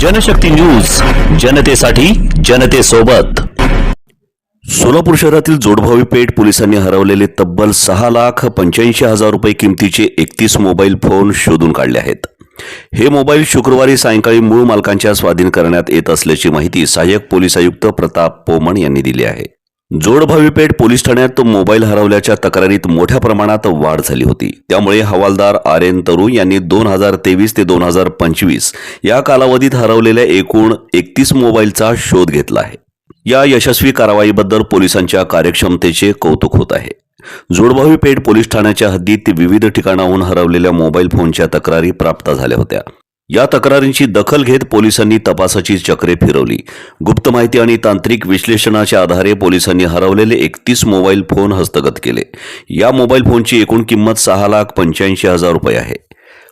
Janshakti news जनतेसाठी जनतेसोबत. सोलापूर शहरातील जोडभावी पेठ पोलिसांनी हरवलेले तब्बल सहा लाख पंच्याऐंशी हजार रुपये किमतीचे एकतीस मोबाईल फोन शोधून काढले आहेत. हे मोबाईल शुक्रवारी सायंकाळी मूळ मालकांच्या स्वाधीन करण्यात येत असल्याची माहिती सहाय्यक पोलीस आयुक्त प्रताप पोमण यांनी दिली आहे. जोडभावी पेठ पोलीस ठाण्यात मोबाईल हरवल्याच्या तक्रारीत मोठ्या प्रमाणात वाढ झाली होती. त्यामुळे हवालदार आर एन तरू यांनी दोन हजार तेवीस ते दोन हजार पंचवीस या कालावधीत हरवलेल्या एकूण एकतीस मोबाईलचा शोध घेतला आहे. या यशस्वी कारवाईबद्दल पोलिसांच्या कार्यक्षमतेचे कौतुक होत आहे. जोडभावी पेठ पोलीस ठाण्याच्या हद्दीत विविध ठिकाणाहून हरवलेल्या मोबाईल फोनच्या तक्रारी प्राप्त झाल्या होत्या. या तक्रारींची दखल घेत पोलिसांनी तपासाची चक्रे फिरवली. गुप्त माहिती आणि तांत्रिक विश्लेषणाच्या आधारे पोलिसांनी हरवलेले एकतीस मोबाईल फोन हस्तगत केले. या मोबाईल फोनची एकूण किंमत सहा लाख पंच्याऐंशी हजार रुपये आहे.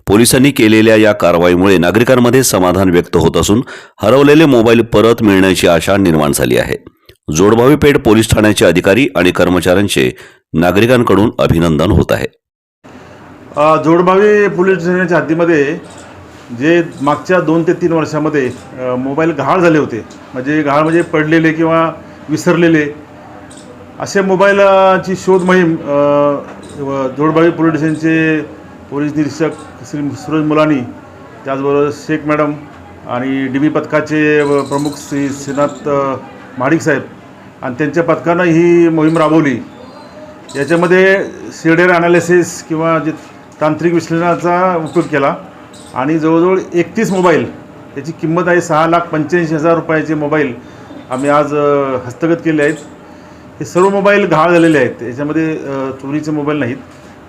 पोलिसांनी केलेल्या या कारवाईमुळे नागरिकांमध्ये समाधान व्यक्त होत असून हरवलेले मोबाईल परत मिळण्याची आशा निर्माण झाली आहे. जोडभावी पेठ पोलीस ठाण्याचे अधिकारी आणि कर्मचाऱ्यांचे नागरिकांकडून अभिनंदन होत आहे. जोडभावी पोलीस ठाण्याच्या हद्दीमध्ये जे मागच्या दोन ते तीन वर्षामध्ये मोबाईल गहाळ झाले होते. म्हणजे गहाळ म्हणजे पडलेले किंवा विसरलेले. असे मोबाईलची शोध मोहीम जोडबावी पोलीस स्टेशनचे पोलीस निरीक्षक श्री सुरज मुलानी त्याचबरोबर शेख मॅडम आणि डी बी पथकाचे प्रमुख श्री श्रीनाथ महाडिक साहेब आणि त्यांच्या पथकानं ही मोहीम राबवली. याच्यामध्ये सीडेर अनालिसिस किंवा जे तांत्रिक विश्लेषणाचा उपयोग केला. आणि जवळजवळ एकतीस मोबाईल याची किंमत आहे सहा लाख पंच्याऐंशी हजार रुपयाचे मोबाईल आम्ही आज हस्तगत केले आहेत. हे सर्व मोबाईल गहाळ झालेले आहेत. याच्यामध्ये चोरीचे मोबाईल नाहीत.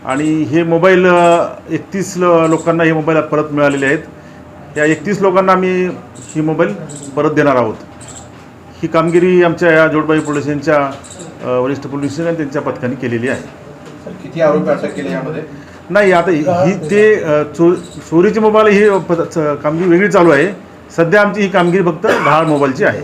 आणि हे मोबाईल एकतीस लोकांना हे मोबाईल परत मिळालेले आहेत. या एकतीस लोकांना आम्ही ही मोबाईल परत देणार आहोत. ही कामगिरी आमच्या या जोडबाई पोलीस स्टेशनच्या वरिष्ठ पोलीस स्टेशन आणि त्यांच्या पथकाने केलेली आहे. किती आरोपी अटक केले यामध्ये? नाही आता ही ते चो चोरीचे मोबाईल ही पद- च- कामगिरी वेगळी चालू आहे. सध्या आमची ही कामगिरी फक्त गहाळ मोबाईलची आहे.